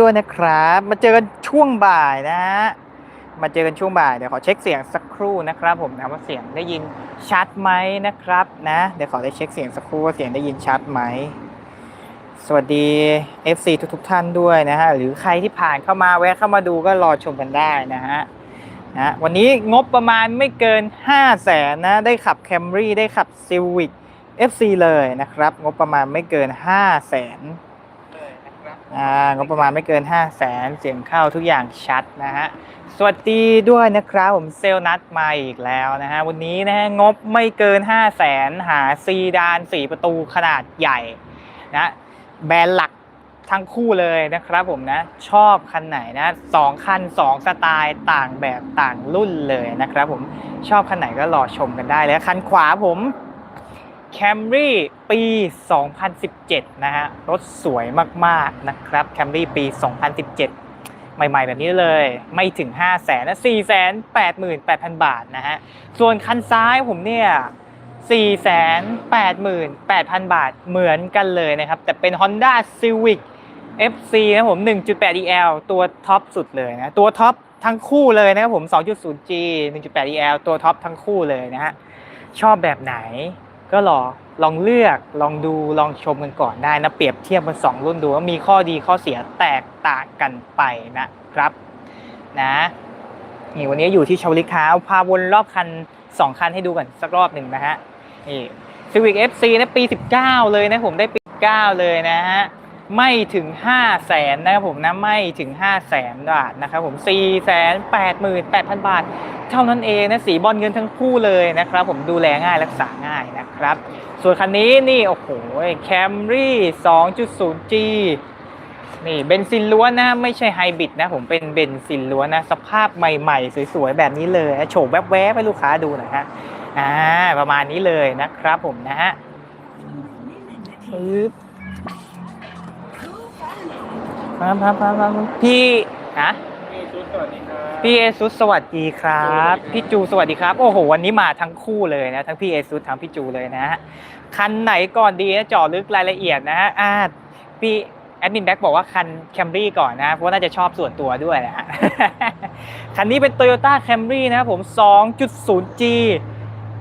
ด้วยนะครับ มาเจอกันช่วงบ่ายนะฮะมาเจอกันช่วงบ่ายเดี๋ยวขอเช็คเสียงสักครู่นะครับ ผมนะว่าเสียงได้ยินชัดไหมนะครับ นะเดี๋ยวขอได้เช็คเสียงสักครู่ว่าเสียงได้ยินชัดไหมสวัสดี FC ทุกทท่านด้วยนะฮะหรือใครที่ผ่านเข้ามาแวะเข้ามาดูก็รอชมกันได้นะฮะนะวันนี้งบประมาณไม่เกิน 5 0 0แสนนะ ได้ขับ Camry ได้ขับ Civic FC เลยนะครับ งบประมาณไม่เกิน 5 0 0แสน งบประมาณไม่เกิน 5 0 0แสนเสียงเข้าทุกอย่างชัดนะฮะ สวัสดีด้วยนะครับผมเซลนัดมาอีกแล้วนะฮะ วันนี้นะฮะงบไม่เกิน 5 0 0แสนหาซีดาน 4 ประตูขนาดใหญ่นะแบรนด์หลักทั้งคู่เลยนะครับผมนะ ชอบคันไหนนะสองคัน 2 สไตล์ต่างแบบต่างรุ่นเลยนะครับผมชอบคันไหนก็รอชมกันได้เลยคันขวาผม Camry ปี 2017 นะฮะ รถสวยมาก ๆ นะครับ Camry ปี 2017 ใหม่ ๆ แบบนี้เลย ไม่ถึง 5 0 0แสนนะ4 8 8 0 0 0 บาทนะฮะ ส่วนคันซ้ายผมเนี่ย 4 8 8 0 0 0 บาทเหมือนกันเลยนะครับ แต่เป็น Honda Civic FC นะผม 1.8 EL ตัวท็อปสุดเลยนะ ตัวท็อปทั้งคู่เลยนะครับผม 2.0G 1.8 EL ตัวท็อปทั้งคู่เลยนะฮะ ชอบแบบไหน ก็ลองลองเลือกลองดูลองชมกันก่อนได้นะเปรียบเทียบกันสองรุ่นดูว่ามีข้อดีข้อเสียแตกต่างกันไปนะครับนะนี่วันนี้อยู่ที่ชาวลิค้าพาวนรอบคันสองคันให้ดูกันสักรอบหนึ่งนะฮะนี่ Civic FC นะปี 19 เลยนะผมได้ปี 9 เลยนะฮะ ไม่ถึง 5 0 0แสนนะครับผมนะไม่ถึง 5 0 0แสนบาทนะครับผม 4 8 8 0 0 0 บาท เท่านั้นเองนะสีบอลเงินทั้งคู่เลยนะครับผมดูแลง่ายรักษาง่ายนะครับ ส่วนคันนี้นี่โอ้โห Camry 2.0G นี่เบนซินล้วนนะไม่ใช่ไฮบริดนะผมเป็นเบนซินล้วนนะสภาพใหม่ๆ สวยๆ แบบนี้เลยโฉบแวบๆให้ลูกค้าดูหน่อยฮะอ่าประมาณนี้เลยนะครับผมนะฮะปึ๊บ ครับครับครับครับพี่ฮะพี่เอซุสสวัสดีครับพี่จูสวัสดีครับ โอ้โหวันนี้มาทั้งคู่เลยนะ ทั้งพี่เอซุสทั้งพี่จูเลยนะฮะคันไหนก่อนดีนะจาะลึกรายละเอียดนะฮะอ่าพี่แอดมินแบ็กบอกว่าคันแคมรี่ก่อนนะ เพราะน่าจะชอบส่วนตัวด้วยนะฮะคันนี้เป็น Toyota Camry นะครับผม 2.0G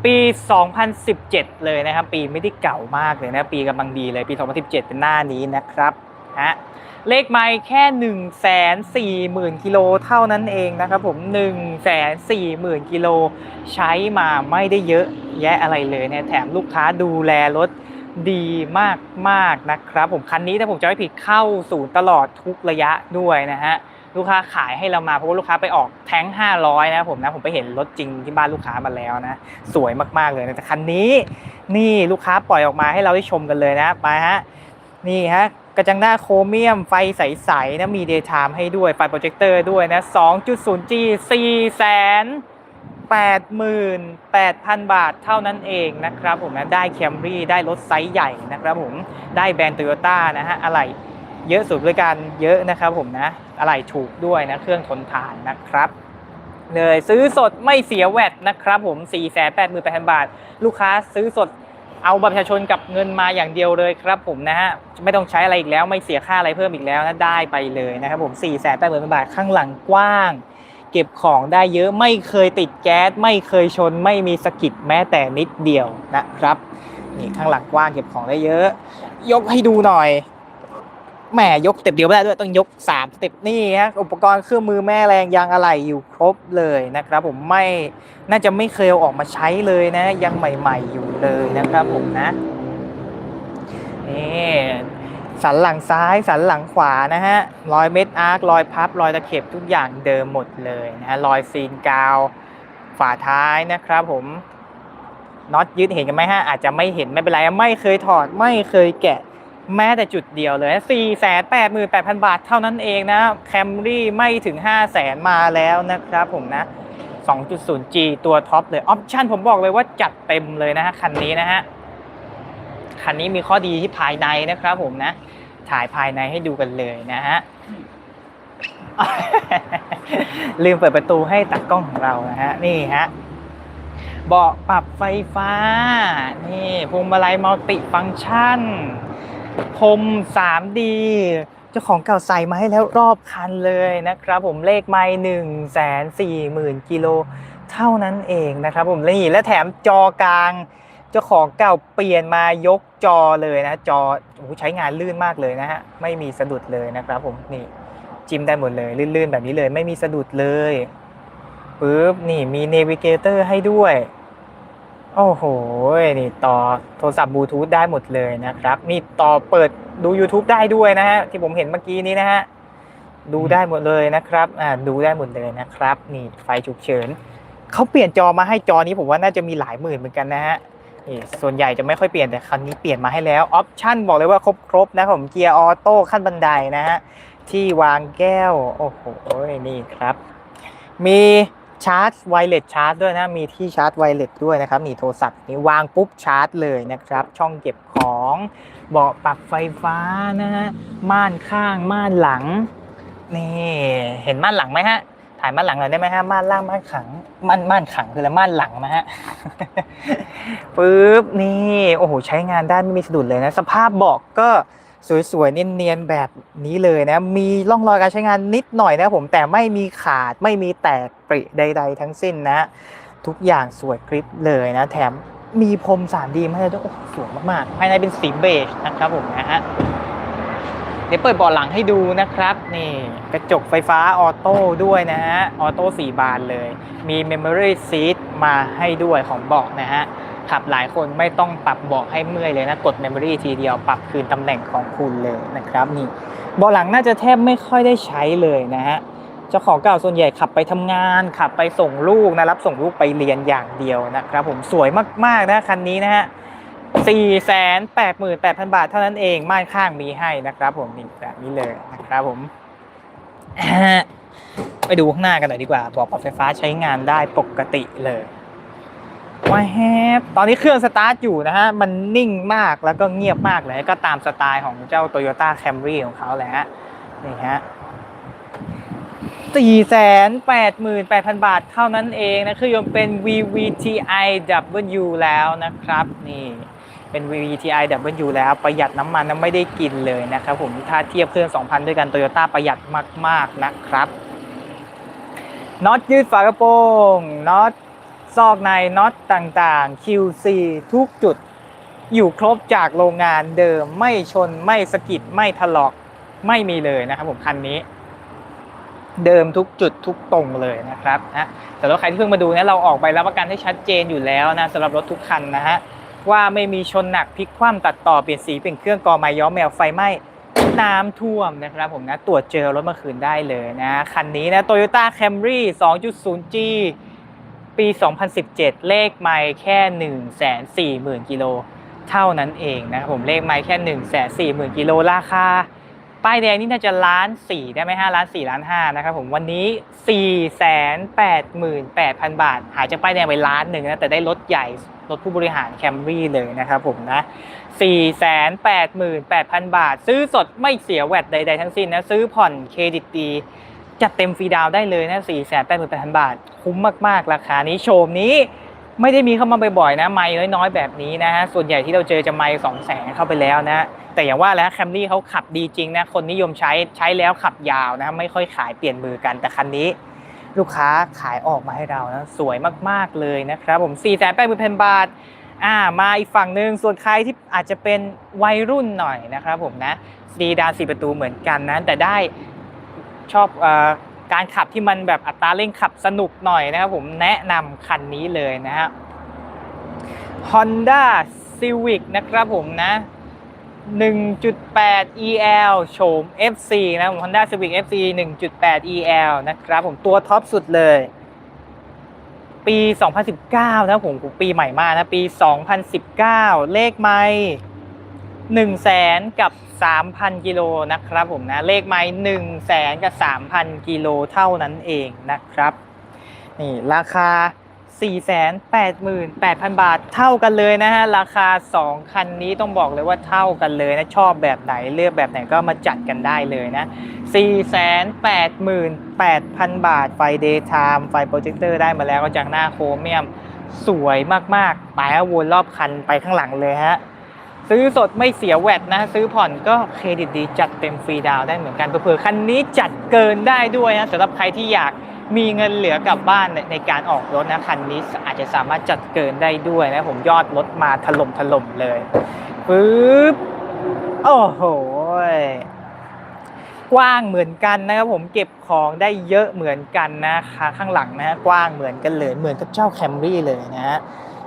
ปี 2017 เลยนะครับ ปีไม่ได้เก่ามากเลยนะ ปีกำลังดีเลย ปี 2017 เป็นหน้านี้นะครับ ฮะเลขไมล์แค่1นึ่งแสนสี่หมื่นกิโลเท่านั้นเองนะครับผม1นึ่งแสนสี่หมื่นกิโลใช้มาไม่ได้เยอะแยะอะไรเลยเนี่ยแถมลูกค้าดูแลรถดีมากมากนะครับผมคันนี้ถ้าผมจะไม่ผิดเข้าศูนย์ตลอดทุกระยะด้วยนะฮะลูกค้าขายให้เรามาเพราะว่าลูกค้าไปออกแท้ง 500 นะผมนะผมไปเห็นรถจริงที่บ้านลูกค้ามาแล้วนะ สวยมากๆเลยนะแต่คันนี้นี่ลูกค้าปล่อยออกมาให้เราได้ชมกันเลยนะไปฮะนี่ฮะ กระจังหน้าโครเมียมไฟใสๆนะมี daytime ให้ด้วยไฟโปรเจคเตอร์ด้วยนะ 2.0G 4แสน88,000 บาทเท่านั้นเองนะครับผมนะได้ Camry ได้รถไซส์ใหญ่นะครับผมได้แบรนด์ Toyota นะฮะอะไรเยอะสุดด้วยกันเยอะนะครับผมนะอะไรถูกด้วยนะ เครื่องทนทานนะครับเลยซื้อสดไม่เสียแวดนะครับผม 488,000 บาท ลูกค้าซื้อสด เอาบัตรประชาชนกับเงินมาอย่างเดียวเลยครับผมนะฮะไม่ต้องใช้อะไรอีกแล้วไม่เสียค่าอะไรเพิ่มอีกแล้วนะได้ไปเลยนะครับผม4ี่แสนแปดหมื่นบาทข้างหลังกว้าง เก็บของได้เยอะไม่เคยติดแก๊ส ไม่เคยชน ไม่มีสะกิดแม้แต่นิดเดียวนะครับนี่ข้างหลังกว้างเก็บของได้เยอะ ยกให้ดูหน่อย แหมยกสเต็ปเดียวไม่ได้ด้วยต้องยก3สเต็ปนี่ฮะอุปกรณ์เครื่องมือแม่แรงยางอะไหล่อยู่ครบเลยนะครับ ผมไม่น่าจะไม่เคยเอาออกมาใช้เลยนะ ยังใหม่ ๆอยู่เลยนะครับ ผมนะนี่สันหลังซ้ายสันหลังขวานะฮะรอยเม็ดอาร์ครอยพับรอยตะเข็บทุกอย่างเดิมหมดเลยนะฮะรอยซีนกาวฝาท้ายนะครับ ผมน็อตยึดเห็นกันไหมฮะอาจจะไม่เห็นไม่เป็นไรไม่เคยถอดไม่เคยแกะ แม้แต่จุดเดียวเลย 4 8 8 8 0 0 0 บาทเท่านั้นเองนะแคมรี่ไม่ถึง 5 0 0แสนมาแล้วนะครับผมนะ 2.0G ตัวท็อปเลย ออปชั่นผมบอกเลยว่าจัดเต็มเลยนะฮะ คันนี้นะฮะ คันนี้มีข้อดีที่ภายในนะครับผมนะ ถ่ายภายในให้ดูกันเลยนะฮะ ลืมเปิดประตูให้ตากล้องของเรานะฮะ นี่ฮะเบาะปรับไฟฟ้า นี่พวงมาลัยมัลติฟังก์ชัน พรม 3D จจ้าของเก่าใส่มาให้แล้วรอบคันเลยนะครับผมเลขไม้หนึ่งแสนสี่หมื่นกิโลเท่านั้นเองนะครับผมและนี่และแถมจอกลาง เจ้าของเก่าเปลี่ยนมายกจอเลยนะ จอโอ้ใช้งานลื่นมากเลยนะฮะไม่มีสะดุดเลยนะครับผมนี่จิ้มได้หมดเลยลื่นๆแบบนี้เลย ไม่มีสะดุดเลยปึ๊บนี่มีเนวิเกเตอร์ให้ด้วย โอ้โห นี่ต่อโทรศัพท์บลูทูธได้หมดเลยนะครับ นี่ต่อเปิดดู YouTube ได้ด้วยนะฮะ ที่ผมเห็นเมื่อกี้นี้นะฮะ ดูได้หมดเลยนะครับ อ่า ดูได้หมดเลยนะครับ นี่ไฟฉุกเฉิน เขาเปลี่ยนจอมาให้จอนี้ผมว่าน่าจะมีหลายหมื่นเหมือนกันนะฮะนี่ส่วนใหญ่จะไม่ค่อยเปลี่ยนแต่คันนี้เปลี่ยนมาให้แล้ว ออปชั่นบอกเลยว่าครบครบๆนะผมเกียร์ออโต้ขั้นบันไดนะฮะ ที่วางแก้ว โอ้โห นี่ครับ มี ชาร์จไวเลสชาร์จด้วยนะ มีที่ชาร์จไวเลสด้วยนะครับนี่โทรศัพท์นี่วางปุ๊บชาร์จเลยนะครับ ช่องเก็บของเบาะปรับไฟฟ้านะฮะม่านข้างม่านหลัง นี่เห็นม่านหลังไหมฮะถ่ายม่านหลังหน่อยได้ไหมฮะม่านล่างม่านขังม่านม่านขังคืออะไรม่านหลังนะฮะปึ๊บนี่โอ้โหใช้งานได้ไม่มีสะดุดเลยนะ สภาพเบาะก็ สวยๆเนียนๆแบบนี้เลยนะ มีร่องรอยการใช้งานนิดหน่อยนะผมแต่ไม่มีขาดไม่มีแตกปริใด ๆ ทั้งสิ้นนะ ทุกอย่างสวยกริบเลยนะ แถมมีพรม 3D มาให้ด้วยโอ้สวยมากๆ ภายในเป็นสีเบจนะครับผมนะฮะเดี๋ยวเปิดเบาะหลังให้ดูนะครับ นี่กระจกไฟฟ้าออโต้ด้วยนะฮะออโต้สี่บานเลย มี Memory Seat มาให้ด้วยของเบาะนะฮะ ขับหลายคนไม่ต้องปรับเบาะให้เมื่อยเลยนะกด Memory ทีเดียวปรับคืนตำแหน่งของคุณเลยนะครับนี่เบาะหลังน่าจะแทบไม่ค่อยได้ใช้เลยนะฮะเจ้าของเก่าส่วนใหญ่ขับไปทำงานขับไปส่งลูกนะรับส่งลูกไปเรียนอย่างเดียวนะครับ ผมสวยมากๆนะคันนี้นะฮะ4 8 8 0 0 0บาทเท่านั้นเองม่านข้างมีให้นะครับ ผมนี่แบบนี้เลยนะครับผมไปดูข้างหน้ากันหน่อยดีกว่า บอกปรับไฟฟ้าใช้งานได้ปกติเลย ว้าแฮปตอนนี้เครื่องสตาร์ทอยู่นะฮะ มันนิ่งมากแล้วก็เงียบมากเลย ก็ตามสไตล์ของเจ้า Toyota Camry ของเขาแหละฮะ นี่ฮะ488,000 บาทเท่านั้นเองนะเครื่องยนต์เป็น VVTi W แล้วนะครับ นี่เป็น VVTi W แล้วประหยัดน้ำมันนะไม่ได้กินเลยนะครับผมถ้าเทียบเครื่อง 2,000 ด้วยกัน Toyota ประหยัดมาก ๆ นะครับน็อตยืดฝากระโปรงน็อต ซอกในน็อตต่างๆ QC ทุกจุด อยู่ครบจากโรงงานเดิมไม่ชนไม่สะกิดไม่ถลอกไม่มีเลยนะครับผมคันนี้ เดิมทุกจุดทุกตรงเลยนะครับนะแต่รถใครที่เพิ่งมาดูนะเราออกใบรับประกันให้ชัดเจนอยู่แล้วนะสำหรับรถทุกคันนะฮะว่าไม่มีชนหนักพลิกคว่ำตัดต่อเปลี่ยนสีเป็นเครื่องกอไม้ย้อมแมวไฟไหม้น้ำท่วมนะครับผมนะตรวจเจอรถเมื่อคืนได้เลยนะ คันนี้นะ Toyota Camry 2.0G ปี 2017 เลขไม่แค่ 140,000กิโลเท่านั้นเองนะครับผมเลขไม่แค่ 140,000กิโลราคาป้ายแดงนี่น่าจะล้านสี่ได้ไหมฮะล้านสี่ล้านห้านะครับผมวันนี้สี่แสนแปดหมื่นแปดพันบาท หายจากป้ายแดงไปล้านหนึ่งนะแต่ได้รถใหญ่รถผู้บริหารแคมรี่เลยนะครับผมนะสี่แสนแปดหมื่นแปดพันบาท ซื้อสดไม่เสียแวดใด ๆ ทั้งสิ้นนะ ซื้อผ่อนเครดิตดี จัดเต็มฟรีดาวได้เลยนะสี่แสนแปดหมื่นแปดพันบาท คุ้มมาก ๆ ราคานี้โชมนี้ไม่ได้มีเข้ามาบ่อยๆนะ ไม่น้อยๆ แบบนี้นะฮะ ส่วนใหญ่ที่เราเจอจะไม่สองแสนเข้าไปแล้วนะ แต่อย่างว่าแล้วแคมรี่เขาขับดีจริงนะ คนนิยมใช้ใช้แล้วขับยาวนะ ไม่ค่อยขายเปลี่ยนมือกัน แต่คันนี้ ลูกค้าขายออกมาให้เรานะ สวยมากๆเลยนะครับผม4 8 0 0 0 0บาทอ่ามาอีกฝั่งหนึ่งส่วนใครที่อาจจะเป็นวัยรุ่นหน่อยนะครับผมนะซีดานสี่ประตูเหมือนกันนะแต่ได้ ชอบอการขับที่มันแบบอัตราเร่งขับสนุกหน่อยนะครับผมแนะนำคันนี้เลยนะฮะ Honda Civic นะครับผมนะ 1.8 EL โฉม FC นะผม Honda Civic FC 1.8 EL นะครับผมตัวท็อปสุดเลย ปี 2019 นะผมปีใหม่มากนะ ปี 2019 เลขไม่ 1แสนกับ 3,000 กิโลนะครับผมนะ เลขไม่1แสนกับ 3,000 กิโลเท่านั้นเองนะครับ นี่ราคา 488,000 บาทเท่ากันเลยนะฮะ ราคา 2 คันนี้ต้องบอกเลยว่าเท่ากันเลยนะ ชอบแบบไหนเลือกแบบไหนก็มาจัดกันได้เลยนะ 488,000 บาท ไฟ Daytime ไฟโปรเจคเตอร์ได้มาแล้วก็จากหน้าโครเมียมสวยมากๆไปวนรอบคันไปข้างหลังเลยฮะ ซื้อสดไม่เสียแวดนะ ซื้อผ่อนก็เครดิตดีจัดเต็มฟรีดาวได้เหมือนกันเผื่อๆคันนี้จัดเกินได้ด้วยนะสำหรับใครที่อยากมีเงินเหลือกลับบ้านในการออกรถนะคันนี้อาจจะสามารถจัดเกินได้ด้วยนะผมยอดรถมาถล่มถล่มเลยปึ๊บโอ้โหกว้างเหมือนกันนะครับผมเก็บของได้เยอะเหมือนกันนะคะข้างหลังนะกว้างเหมือนกันเลยเหมือนกับเจ้าแคมรี่เลยนะฮะ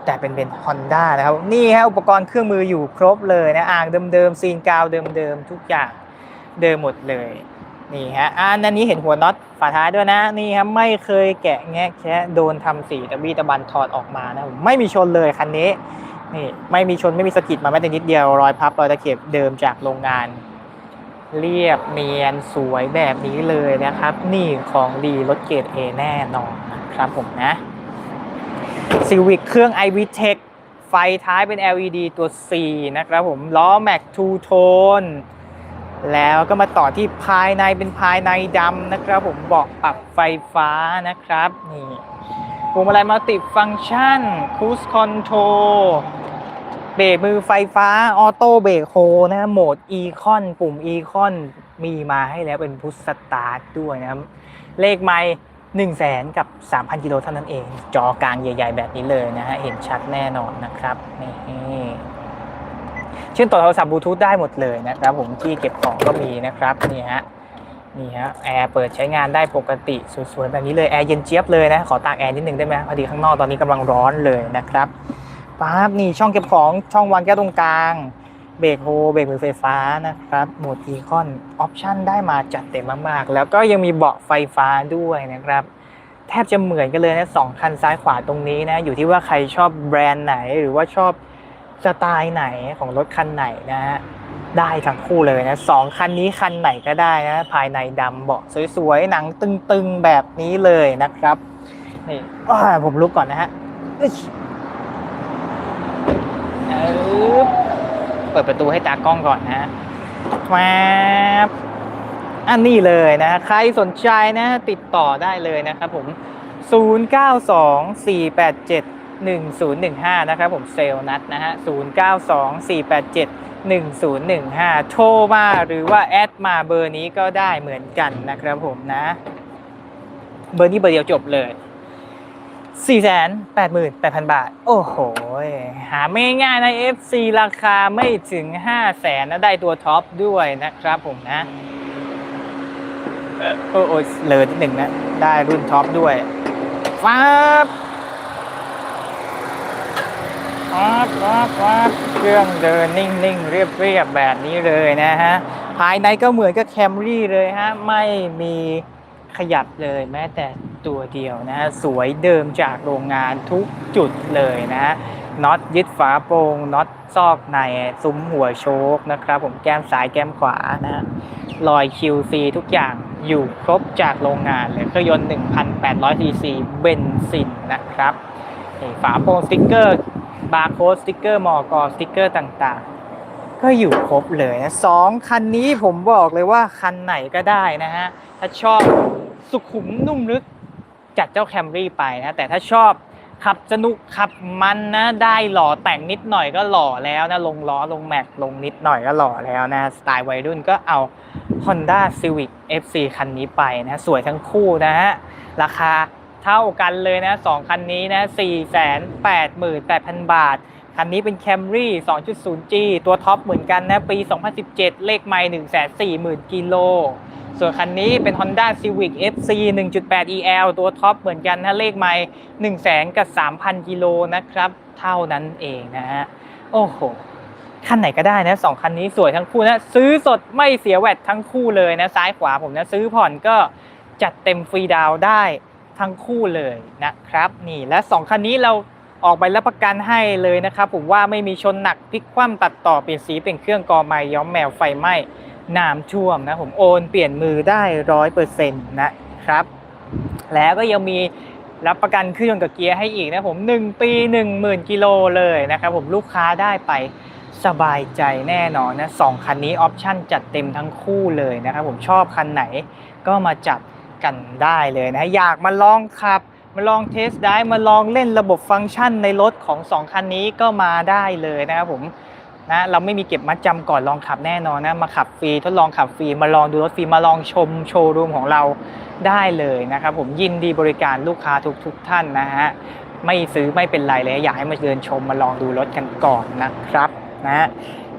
แต่เป็นเป็นฮอนด้านะครับ นี่ฮะอุปกรณ์เครื่องมืออยู่ครบเลยนะอ่างเดิมๆซีนกาวเดิมๆทุกอย่างเดิมหมดเลยนี่ฮะอันนี้เห็นหัวน็อตฝาท้ายด้วยนะนี่ครับไม่เคยแกะแงะแคะโดนทำสีตะบีตะบันถอดออกมานะผมไม่มีชนเลยคันนี้นี่ไม่มีชนไม่มีสะกิดมาแม้แต่นิดเดียวรอยพับรอยตะเข็บเดิมจากโรงงาน เรียบเนียนสวยแบบนี้เลยนะครับ นี่ของดีรถเกรด A แน่นอนนะครับผมนะ ซีวิกเครื่อง i v t e c h ไฟท้ายเป็น LED ตัว C นะครับผม ล้อแม็กทูโทนแล้วก็มาต่อที่ภายในเป็นภายในดำนะครับผมเบาะปรับไฟฟ้านะครับนี่พวงมาลัยมัลติฟัง c t ชันคูสคอนโทรเบรกมือไฟฟ้า ออโต้เบรกโฮนะโหมดอีคอนปุ่มอีคอนมีมาให้แล้วเป็นพุทสตาร์ทด้วยนะครับ เลขไม่ หนึ่งแสนกับ 3,000 กิโลเท่านั้นเอง จอกลางใหญ่ ๆ แบบนี้เลยนะฮะ เห็นชัดแน่นอนนะครับ นี่เชื่อมต่อโทรศัพท์บลูทูธได้หมดเลยนะครับผมที่เก็บของก็มีนะครับ นี่ฮะนี่ฮะแอร์เปิดใช้งานได้ปกติสวยๆแบบนี้เลย แอร์เย็นเจี๊ยบเลยนะ ขอตากแอร์นิดนึงได้ไหมพอดีข้างนอกตอนนี้กำลังร้อนเลยนะครับปั๊บนี่ช่องเก็บของช่องวางแก้วตรงกลาง เบรกโฮเบรกมือไฟฟ้านะครับโหมดอีคอนออปชันได้มาจัดเต็มมากๆ แล้วก็ยังมีเบาะไฟฟ้าด้วยนะครับแทบจะเหมือนกันเลยนะสองคันซ้ายขวาตรงนี้นะอยู่ที่ว่าใครชอบแบรนด์ไหนหรือว่าชอบสไตล์ไหนของรถคันไหนนะฮะได้ทั้งคู่เลยนะสองคันนี้คันไหนก็ได้นะภายในดำเบาะสวยๆหนังตึงๆแบบนี้เลยนะครับนี่ผมลุกก่อนนะฮะ เปิดประตูให้ตากล้องก่อนนะฮะมาอันนี้เลยนะ ใครสนใจนะ ติดต่อได้เลยนะครับผม 0924871015 นะครับผมเซลล์นัดนะฮะ 0924871015 โทรมาหรือว่าแอดมาเบอร์นี้ก็ได้เหมือนกันนะครับผมนะ เบอร์นี้เบอร์เดียวจบเลย 4 8 8 0 0 0 บาท โอ้โห หาไม่ง่ายนะ FC ราคาไม่ถึง 5 0 0แสนนะได้ตัวท็อปด้วยนะครับผมนะ โอ้โอ้ยเลยนิดหนึ่งนะ ได้รุ่นท็อปด้วยฟ้าบฟ้าบฟ้าบฟ้าบเครื่องเดินนิ่งๆ เรียบๆ แบบนี้เลยนะฮะ ภายในก็เหมือนกับแคมรี่เลยฮะ ไม่มีขยับเลยแม้แต่ ตัวเดียวนะฮะสวยเดิมจากโรงงานทุกจุดเลยนะฮะน็อตยึดฝาโปรงน็อตซอกในซุ้มหัวโชคนะครับ ผมแก้มซ้ายแก้มขวานะรอย QC ทุกอย่างอยู่ครบจากโรงงานเลยเครื่องยนต์ 1,800 cc เบนซินนะครับฝาโปรงสติ๊กเกอร์บาร์โค้ดสติ๊กเกอร์มอกอสติ๊กเกอร์ต่างๆ ก็อยู่ครบเลยนะสองคันนี้ผมบอกเลยว่าคันไหนก็ได้นะฮะ ถ้าชอบสุขุมนุ่มลึก จัดเจ้าแคมรี่ไปนะแต่ถ้าชอบขับสนุกขับมันนะได้หล่อแต่งนิดหน่อยก็หล่อแล้วนะลงล้อลงแม็กลงนิดหน่อยก็หล่อแล้วนะสไตล์วัยรุ่นก็เอา Honda Civic FC คันนี้ไปนะสวยทั้งคู่นะฮะราคาเท่ากันเลยนะสองคันนี้นะ488,000 บาท คันนี้เป็น Camry 2.0G ตัวท็อปเหมือนกันนะปี 2017 เลขไมล์140,000กิโล ส่วนคันนี้เป็น Honda Civic FC 1.8 EL ตัวท็อปเหมือนกันนะเลขไมล์100,000กับ 3,000 กิโลนะครับ เท่านั้นเองนะฮะ โอ้โห คันไหนก็ได้นะสองคันนี้สวยทั้งคู่นะ ซื้อสดไม่เสียแวดทั้งคู่เลยนะ ซ้ายขวาผมนะ ซื้อผ่อนก็จัดเต็มฟรีดาวได้ทั้งคู่เลยนะครับ นี่และสองคันนี้เราออกใบรับประกันให้เลยนะครับผมว่าไม่มีชนหนักพลิกคว่ำตัดต่อเปลี่ยนสีเป็นเครื่องกอไม้ย้อมแมวไฟไหม้ น้ำท่วมนะผมโอนเปลี่ยนมือได้ร้อยเปอร์เซ็นต์นะครับ แล้วก็ยังมีรับประกันเครื่องกับเกียร์ให้อีกนะผม 1 ปี 10,000 กิโลเลยนะครับผมลูกค้าได้ไปสบายใจแน่นอนนะสองคันนี้ออปชั่นจัดเต็มทั้งคู่เลยนะครับผมชอบคันไหนก็มาจัดกันได้เลยนะอยากมาลองขับ มาลองเทสได้มาลองเล่นระบบฟังก์ชันในรถของ 2 คันนี้ก็มาได้เลยนะครับผม นะเราไม่มีเก็บมัดจำก่อนลองขับแน่นอนนะมาขับฟรีทดลองขับฟรีมาลองดูรถฟรีมาลองชมโชว์รูมของเราได้เลยนะครับผมยินดีบริการลูกค้าทุกทุกท่านนะฮะไม่ซื้อไม่เป็นไรเลยอยากให้มาเดินชมมาลองดูรถกันก่อนนะครับนะ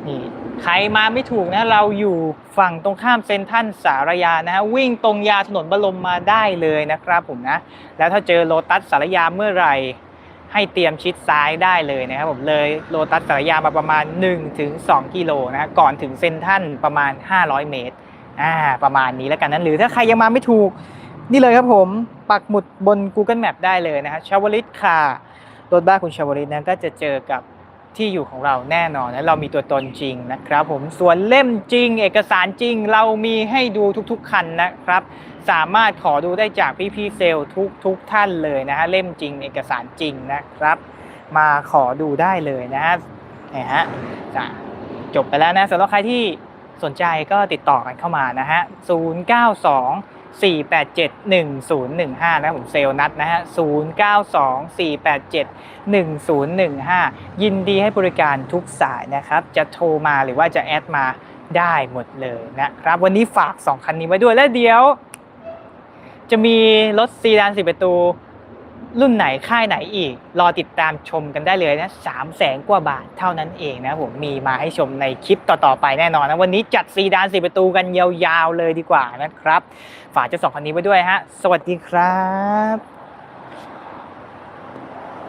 นี่ใครมาไม่ถูกนะเราอยู่ฝั่งตรงข้ามเซนทันสารยานะฮะวิ่งตรงยาถนนบรมมาได้เลยนะครับผมนะแล้วถ้าเจอโลตัสสารยาเมื่อไหร่ ให้เตรียมชิดซ้ายได้เลยนะครับผมเลยโลตัสสารยามาประมาณ 1-2 กิโลนะก่อนถึงเซนทันประมาณ 500 เมตรอ่าประมาณนี้แล้วกันนั้นหรือถ้าใครยังมาไม่ถูก นี่เลยครับผมปักหมุดบน Google Map ได้เลยนะฮะชาวลิตค่ะรถบ้านคุณชาวลิตนะก็จะเจอกับ ที่อยู่ของเราแน่นอนนะเรามีตัวตนจริงนะครับผมส่วนเล่มจริง เอกสารจริง เรามีให้ดูทุกๆคันนะครับ สามารถขอดูได้จากพี่ๆเซลล์ทุกทุกท่านเลยนะฮะเล่มจริง เอกสารจริงนะครับ มาขอดูได้เลยนะฮะนี่ยฮะจ้ะจบไปแล้วนะสำหรับใครที่สนใจก็ติดต่อกันเข้ามานะฮะ092 487 1015 นะผมเซลล์นัดนะฮะ092 487 1015 ยินดีให้บริการทุกสายนะครับ จะโทรมาหรือว่าจะแอดมาได้หมดเลยนะครับ วันนี้ฝาก 2 คันนี้ไว้ด้วยแล้วเดี๋ยว จะมีรถซีดานสิประตู รุ่นไหนค่ายไหนอีก รอติดตามชมกันได้เลยนะสามแสนกว่าบาทเท่านั้นเองนะผมมีมาให้ชมในคลิปต่อ ๆ ไปแน่นอนนะ วันนี้จัดซีดานสิประตูกันยาว ๆ เลยดีกว่านะครับ ฝากเจ้าสองคันนี้ไว้ด้วยฮะ สวัสดีครับ